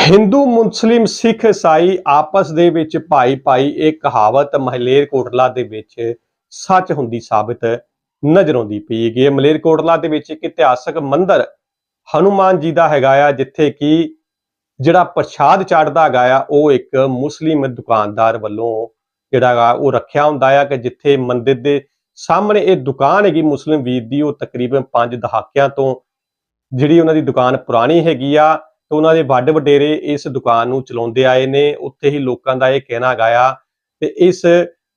ਹਿੰਦੂ ਮੁਸਲਿਮ ਸਿੱਖ ਈਸਾਈ ਆਪਸ ਦੇ ਵਿੱਚ ਭਾਈ ਭਾਈ ਇਹ ਕਹਾਵਤ ਮਹਲੇਰਕੋਟਲਾ ਦੇ ਵਿੱਚ ਸੱਚ ਹੁੰਦੀ ਸਾਬਤ ਨਜ਼ਰ ਆਉਂਦੀ ਪਈ ਹੈਗੀ ਹੈ। ਮਲੇਰਕੋਟਲਾ ਦੇ ਵਿੱਚ ਇੱਕ ਇਤਿਹਾਸਕ ਮੰਦਿਰ ਹਨੂਮਾਨ ਜੀ ਦਾ ਹੈਗਾ ਆ, ਜਿੱਥੇ ਕਿ ਜਿਹੜਾ ਪ੍ਰਸ਼ਾਦ ਚੜਦਾ ਹੈਗਾ ਆ, ਉਹ ਇੱਕ ਮੁਸਲਿਮ ਦੁਕਾਨਦਾਰ ਵੱਲੋਂ ਜਿਹੜਾ ਹੈਗਾ, ਉਹ ਰੱਖਿਆ ਹੁੰਦਾ ਆ ਕਿ ਜਿੱਥੇ ਮੰਦਿਰ ਦੇ ਸਾਹਮਣੇ ਇਹ ਦੁਕਾਨ ਹੈਗੀ ਮੁਸਲਿਮ ਵੀਰ ਦੀ, ਉਹ ਤਕਰੀਬਨ 5 ਦਹਾਕਿਆਂ ਤੋਂ ਜਿਹੜੀ ਉਹਨਾਂ ਦੀ ਦੁਕਾਨ ਪੁਰਾਣੀ ਹੈਗੀ ਆ ਤੇ ਉਹਨਾਂ ਦੇ ਵੱਡ ਵਡੇਰੇ ਇਸ ਦੁਕਾਨ ਨੂੰ ਚਲਾਉਂਦੇ ਆਏ ਨੇ। ਉੱਥੇ ਹੀ ਲੋਕਾਂ ਦਾ ਇਹ ਕਹਿਣਾ ਗਾਇਆ ਤੇ ਇਸ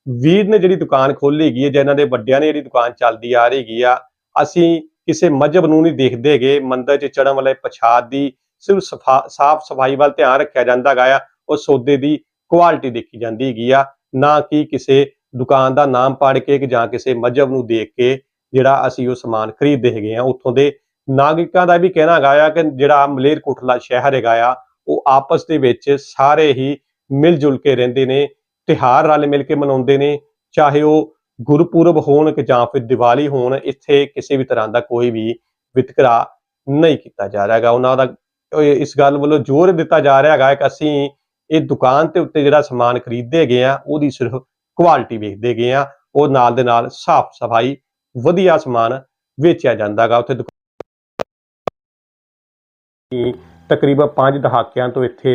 ਵੀਰ ਨੇ ਜਿਹੜੀ ਦੁਕਾਨ ਖੋਲੀ ਗਈ ਹੈ, ਜਿਹਨਾਂ ਦੇ ਵੱਡਿਆਂ ਨੇ ਜਿਹੜੀ ਦੁਕਾਨ ਚੱਲਦੀ ਆ ਰਹੀ ਆ, ਅਸੀਂ ਕਿਸੇ ਮਜਹਬ ਨੂੰ ਨਹੀਂ ਦੇਖਦੇ ਹੈਗੇ। ਮੰਦਰ 'ਚ ਚੜਨ ਵਾਲੇ ਪ੍ਰਸ਼ਾਦ ਦੀ ਸਿਰਫ ਸਫਾ- ਸਾਫ਼ ਸਫ਼ਾਈ ਵੱਲ ਧਿਆਨ ਰੱਖਿਆ ਜਾਂਦਾ ਗਾ ਆ। ਉਹ ਸੌਦੇ ਦੀ ਕੁਆਲਿਟੀ ਦੇਖੀ ਜਾਂਦੀ ਹੈਗੀ ਆ। ਨਾ ਕਿ ਕਿਸੇ ਦੁਕਾਨ ਦਾ ਨਾਮ ਪੜ੍ਹ ਕੇ ਜਾਂ ਕਿਸੇ ਮਜਹਬ ਨੂੰ ਦੇਖ ਕੇ ਜਿਹੜਾ ਅਸੀਂ ਉਹ ਸਮਾਨ ਖਰੀਦਦੇ ਹੈਗੇ ਆ। ਉੱਥੋਂ ਦੇ ਨਾਗਰਿਕਾਂ ਦਾ ਵੀ ਕਹਿਣਾ ਹੈਗਾ ਆ ਕਿ ਜਿਹੜਾ ਮਲੇਰਕੋਟਲਾ ਸ਼ਹਿਰ ਹੈਗਾ ਆ, ਉਹ ਆਪਸ ਦੇ ਵਿੱਚ ਸਾਰੇ ਹੀ ਮਿਲ ਜੁਲ ਕੇ ਰਹਿੰਦੇ ਨੇ ਤਿਹਾਰ ਰਲ ਮਿਲ ਕੇ ਮਨਾਉਂਦੇ ਨੇ, ਚਾਹੇ ਉਹ ਗੁਰਪੁਰਬ ਹੋਣ ਕਿ ਜਾਂ ਫਿਰ ਦੀਵਾਲੀ ਹੋਣ, ਇੱਥੇ ਕਿਸੇ ਵੀ ਤਰ੍ਹਾਂ ਦਾ ਕੋਈ ਵੀ ਵਿਤਕਰਾ ਨਹੀਂ ਕੀਤਾ ਜਾ ਰਿਹਾ ਹੈਗਾ। ਉਹਨਾਂ ਦਾ ਇਸ ਗੱਲ ਵੱਲੋਂ ਜ਼ੋਰ ਦਿੱਤਾ ਜਾ ਰਿਹਾ ਹੈਗਾ ਕਿ ਅਸੀਂ ਇਹ ਦੁਕਾਨ ਤੇ ਉੱਤੇ ਜਿਹੜਾ ਸਮਾਨ ਖਰੀਦਦੇ ਗਏ ਆ, ਉਹਦੀ ਸਿਰਫ ਕੁਆਲਿਟੀ ਵੇਖਦੇ ਗਏ ਆ, ਉਹ ਨਾਲ ਦੇ ਨਾਲ ਸਾਫ਼ ਸਫ਼ਾਈ ਵਧੀਆ ਸਮਾਨ ਵੇਚਿਆ ਜਾਂਦਾ ਹੈਗਾ। ਉੱਥੇ ਤਕਰੀਬਨ 5 ਦਹਾਕਿਆਂ ਤੋਂ ਇੱਥੇ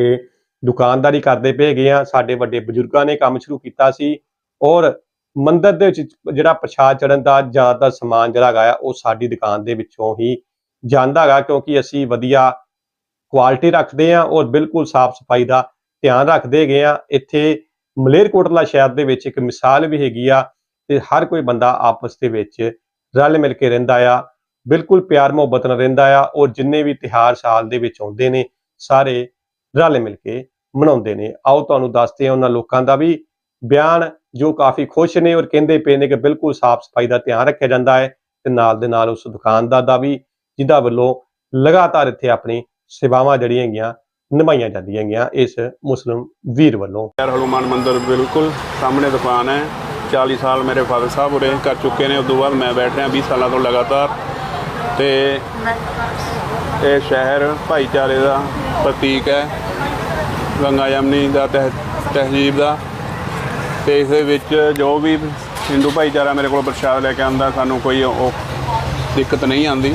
ਦੁਕਾਨਦਾਰੀ ਕਰਦੇ ਪਏ ਹੈਗੇ ਆ। ਸਾਡੇ ਵੱਡੇ ਬਜ਼ੁਰਗਾਂ ਨੇ ਕੰਮ ਸ਼ੁਰੂ ਕੀਤਾ ਸੀ ਔਰ ਮੰਦਿਰ ਦੇ ਵਿੱਚ ਜਿਹੜਾ ਪ੍ਰਸ਼ਾਦ ਚੜਨ ਦਾ ਜ਼ਿਆਦਾ ਸਮਾਨ ਜਿਹੜਾ ਹੈਗਾ ਉਹ ਸਾਡੀ ਦੁਕਾਨ ਦੇ ਵਿੱਚੋਂ ਹੀ ਜਾਂਦਾ ਹੈਗਾ ਕਿਉਂਕਿ ਅਸੀਂ ਵਧੀਆ ਕੁਆਲਿਟੀ ਰੱਖਦੇ ਆ ਔਰ ਬਿਲਕੁਲ ਸਾਫ਼ ਸਫ਼ਾਈ ਦਾ ਧਿਆਨ ਰੱਖਦੇ ਹੈਗੇ ਆ। ਇੱਥੇ ਮਲੇਰਕੋਟਲਾ ਸ਼ਹਿਰ ਦੇ ਵਿੱਚ ਇੱਕ ਮਿਸਾਲ ਵੀ ਹੈਗੀ ਆ ਤੇ ਹਰ ਕੋਈ ਬੰਦਾ ਆਪਸ ਦੇ ਵਿੱਚ ਰਲ ਮਿਲ ਕੇ ਰਹਿੰਦਾ ਆ। ਬਿਲਕੁਲ ਪਿਆਰ ਮੁਹੱਬਤ ਨਾਲ ਰਹਿੰਦਾ ਆ। ਔਰ ਜਿੰਨੇ ਵੀ ਤਿਹਾਰ ਸਾਲ ਦੇ ਵਿੱਚ ਆਉਂਦੇ ਨੇ, ਸਾਰੇ ਰਲ ਮਿਲ ਕੇ ਮਨਾਉਂਦੇ ਨੇ। ਆਓ ਤੁਹਾਨੂੰ ਦੱਸਦੇ ਹਾਂ ਉਹਨਾਂ ਲੋਕਾਂ ਦਾ ਵੀ ਬਿਆਨ, ਜੋ ਕਾਫੀ ਖੁਸ਼ ਨੇ ਔਰ ਕਹਿੰਦੇ ਪਏ ਨੇ ਕਿ ਬਿਲਕੁਲ ਸਾਫ਼ ਸਫ਼ਾਈ ਦਾ ਧਿਆਨ ਰੱਖਿਆ ਜਾਂਦਾ ਹੈ ਤੇ ਨਾਲ ਦੇ ਨਾਲ ਉਸ ਦੁਕਾਨਦਾਰ ਦਾ ਵੀ, ਜਿਹਦਾ ਵੱਲੋਂ ਲਗਾਤਾਰ ਇੱਥੇ ਆਪਣੀ ਸੇਵਾਵਾਂ ਜਿਹੜੀਆਂ ਹੈਗੀਆਂ, ਨਿਭਾਈਆਂ ਜਾਂਦੀਆਂ ਹੈਗੀਆਂ ਇਸ ਮੁਸਲਿਮ ਵੀਰ ਵੱਲੋਂ। ਯਾਰ ਹਨੂਮਾਨ ਮੰਦਿਰ ਬਿਲਕੁਲ ਸਾਹਮਣੇ ਦੁਕਾਨ ਹੈ। 40 ਸਾਲ ਮੇਰੇ ਫਾਦਰ ਸਾਹਿਬ ਉਰੇ ਕਰ ਚੁੱਕੇ ਨੇ। ਉਸ ਤੋਂ ਬਾਅਦ ਮੈਂ ਬੈਠ ਰਿਹਾ 20 ਸਾਲਾਂ ਤੋਂ ਲਗਾਤਾਰ। ਤੇ ਇਹ ਸ਼ਹਿਰ ਭਾਈਚਾਰੇ ਦਾ ਪ੍ਰਤੀਕ ਹੈ, ਗੰਗਾ ਯਮਨੀ ਦਾ ਤਹਿ, ਤਹਿਜ਼ੀਬ ਦਾ। ਤੇ ਇਸ ਦੇ ਵਿੱਚ ਜੋ ਵੀ ਹਿੰਦੂ ਭਾਈਚਾਰਾ ਮੇਰੇ ਕੋਲ ਪ੍ਰਸ਼ਾਦ ਲੈ ਕੇ ਆਉਂਦਾ, ਸਾਨੂੰ ਕੋਈ ਉਹ ਦਿੱਕਤ ਨਹੀਂ ਆਉਂਦੀ।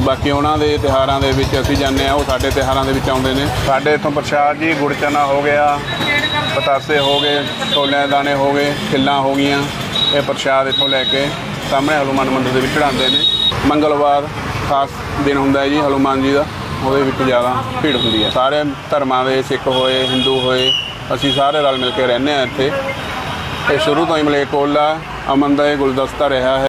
ਬਾਕੀ ਉਹਨਾਂ ਦੇ ਤਿਹਾਰਾਂ ਦੇ ਵਿੱਚ ਅਸੀਂ ਜਾਂਦੇ ਆ ਉਹ ਸਾਡੇ ਤਿਹਾਰਾਂ ਦੇ ਵਿੱਚ ਆਉਂਦੇ ਨੇ। ਸਾਡੇ ਇੱਥੋਂ ਪ੍ਰਸ਼ਾਦ ਜੀ ਗੁੜਚਨਾ ਹੋ ਗਿਆ, ਪਤਾਸੇ ਹੋ ਗਏ, ਛੋਲਿਆਂ ਦਾਣੇ ਹੋ ਗਏ, ਖਿੱਲਾਂ ਹੋ ਗਈਆਂ, ਇਹ ਪ੍ਰਸ਼ਾਦ ਇੱਥੋਂ ਲੈ ਕੇ ਸਾਹਮਣੇ ਹਨੂਮਾਨ ਮੰਦਿਰ ਦੇ ਵਿੱਚ ਚੜਾਉਂਦੇ ਨੇ। ਮੰਗਲਵਾਰ ਖਾਸ ਦਿਨ ਹੁੰਦਾ ਹੈ ਜੀ, ਹਨੂਮਾਨ ਜੀ ਦਾ। ਉਹਦੇ ਵਿੱਚ ਜ਼ਿਆਦਾ ਭੀੜ ਹੁੰਦੀ ਹੈ। ਸਾਰੇ ਧਰਮਾਂ ਦੇ ਸਿੱਖ ਹੋਏ, ਹਿੰਦੂ ਹੋਏ, ਅਸੀਂ ਸਾਰੇ ਰਲ ਮਿਲ ਕੇ ਰਹਿੰਦੇ ਆ ਇੱਥੇ। ਇਹ ਸ਼ੁਰੂ ਤੋਂ ਹੀ ਮਲੇਕੋਲਾ ਅਮਨ ਦਾ ਇਹ ਗੁਲਦਸਤਾ ਰਿਹਾ ਹੈ।